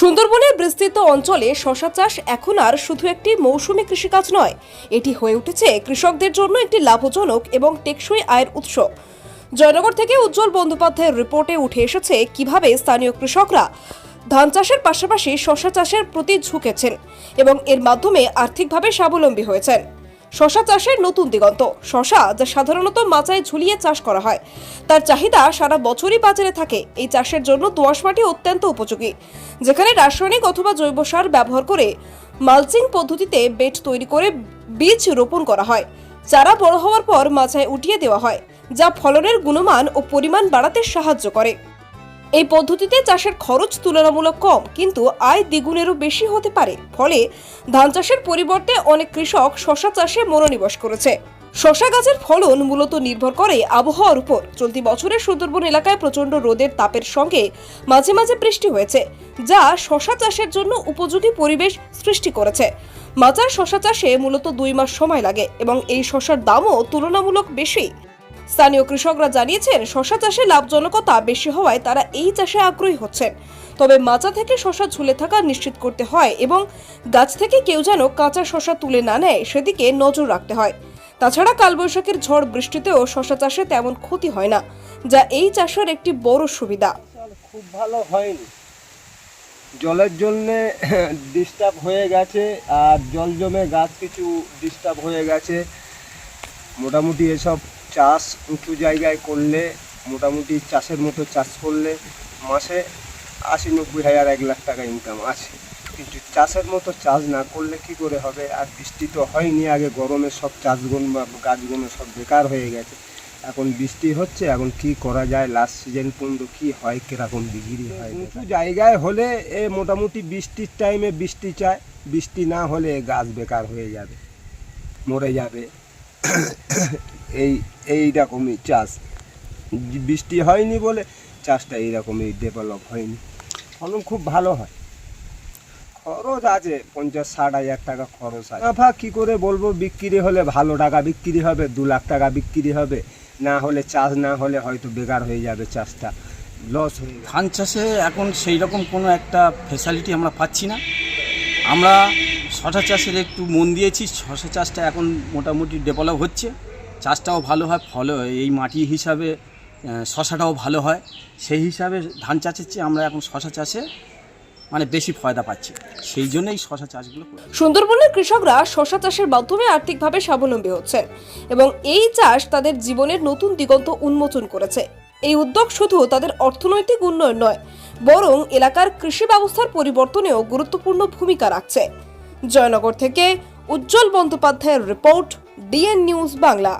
সুন্দরবনের বিস্তৃত অঞ্চলে শশা চাষ এখন আর শুধু একটি মৌসুমী কৃষিকাজ নয়। এটি হয়ে উঠেছে কৃষকদের জন্য একটি লাভজনক এবং টেকসই আয়ের উৎস। জয়নগর থেকে উজ্জ্বল বন্দ্যোপাধ্যায়ের রিপোর্টে উঠে এসেছে কীভাবে স্থানীয় কৃষকরা ধান চাষের পাশাপাশি শশা চাষের প্রতি ঝুঁকেছেন এবং এর মাধ্যমে আর্থিকভাবে স্বাবলম্বী হয়েছেন। শশা চাষের নতুন দিগন্ত। শশা যা সাধারণত মাচায় ঝুলিয়ে চাষ করা হয়। তার চাহিদা সারা বছরই বাজারে থাকে। এই চাষের জন্য দোআঁশ মাটি অত্যন্ত উপযোগী। যেখানে রাসায়নিক অথবা জৈব সার ব্যবহার করে মালচিং পদ্ধতিতে বেড তৈরি করে বীজ রোপণ করা হয়। চারা বড় হওয়ার পর মাচায় উঠিয়ে দেওয়া হয়, যা ফলনের গুণমান ও পরিমাণ বাড়াতে সাহায্য করে। এই পদ্ধতিতে চাষের খরচ তুলনামূলক কম, কিন্তু আয় দ্বিগুণেরও বেশি হতে পারে। ফলে ধান চাষের পরিবর্তে অনেক কৃষক শশা চাষে মনোনিবেশ করেছে। শশা গাছের ফলন মূলত নির্ভর করে আবহাওয়ার উপর। চলতি বছরে সুন্দরবন এলাকায় প্রচণ্ড রোদের তাপের সঙ্গে মাঝে মাঝে বৃষ্টি হয়েছে, যা শশা চাষের জন্য উপযোগী পরিবেশ সৃষ্টি করেছে। মাচার শশা চাষে মূলত দুই মাস সময় লাগে এবং এই শশার দামও তুলনামূলক বেশি। স্থানীয় কৃষকরা জানিয়েছেন শশা চাষে লাভজনকতা বেশি হওয়ায় তারা এই চাষে আগ্রহী হচ্ছেন। তবে মাচা থেকে শশা ঝুলে থাকা নিশ্চিত করতে হয় এবং গাছ থেকে কেউ যেন কাঁচা শশা তুলে না নেয়, সেদিকে নজর রাখতে হয়। তাছাড়া কালবৈশাখীর ঝড় বৃষ্টিতেও শশা চাষে তেমন ক্ষতি হয় না, যা এই চাষের একটি বড় সুবিধা। খুব ভালো হয়নি। জলের জন্যে ডিস্টার্ব হয়ে গেছে, আর জল জমে গাছ কিছু ডিস্টার্ব হয়ে গেছে। মোটামুটি এসব চাষ উঁচু জায়গায় করলে মোটামুটি চাষের মতো চাষ করলে মাসে আশি নব্বই হাজার এক লাখ টাকা ইনকাম আছে। কিন্তু চাষের মতো চাষ না করলে কি করে হবে? আর বৃষ্টি তো হয়নি আগে গরমে সব চাষগুলো বা গাছগুলো সব বেকার হয়ে গেছে। এখন বৃষ্টি হচ্ছে এখন কি করা যায়? লাস্ট সিজন পর্যন্ত কি হয়? কীরকম বিক্রি হয়? উঁচু জায়গায় হলে এ মোটামুটি বৃষ্টির টাইমে বৃষ্টি চায়। বৃষ্টি না হলে গাছ বেকার হয়ে যাবে মরে যাবে। এই এই রকমই চাষ। বৃষ্টি হয়নি বলে চাষটা এইরকমই ডেভেলপ হয়নি। ফলন খুব ভালো হয়। খরচ আছে, পঞ্চাশ, ষাট হাজার টাকা খরচ আছে। মুনাফা কী করে বলব? বিক্রি হলে ভালো টাকা বিক্রি হবে, দু লাখ টাকা বিক্রি হবে। না হলে চাষ, না হলে হয়তো বেকার হয়ে যাবে চাষটা। লস হয়ে ধান চাষে এখন সেই রকম কোনো একটা ফেসিলিটি আমরা পাচ্ছি না। আমরা শশা চাষের একটু মন দিয়েছি, শশা চাষটা এখন মোটামুটি ডেভেলপ হচ্ছে। চাষটাও ভালো হয় ফল এই মাটি হিসাবে শশাটাও ভালো হয়। সেই হিসাবে ধান চাষের চেয়ে আমরা এখন শশা চাষে মানে বেশি ফয়দা পাচ্ছি। সেই জন্যই শশা চাষগুলো সুন্দরবনের কৃষকরা শশা চাষের মাধ্যমে আর্থিকভাবে স্বাবলম্বী হচ্ছে এবং এই চাষ তাদের জীবনের নতুন দিগন্ত উন্মোচন করেছে। এই উদ্যোগ শুধু তাদের অর্থনৈতিক উন্নয়ন নয়, বরং এলাকার কৃষি ব্যবস্থার পরিবর্তনেও গুরুত্বপূর্ণ ভূমিকা রাখছে। জয়নগর থেকে উজ্জ্বল বন্দ্যোপাধ্যায়ের রিপোর্ট ডিএন নিউজ বাংলা।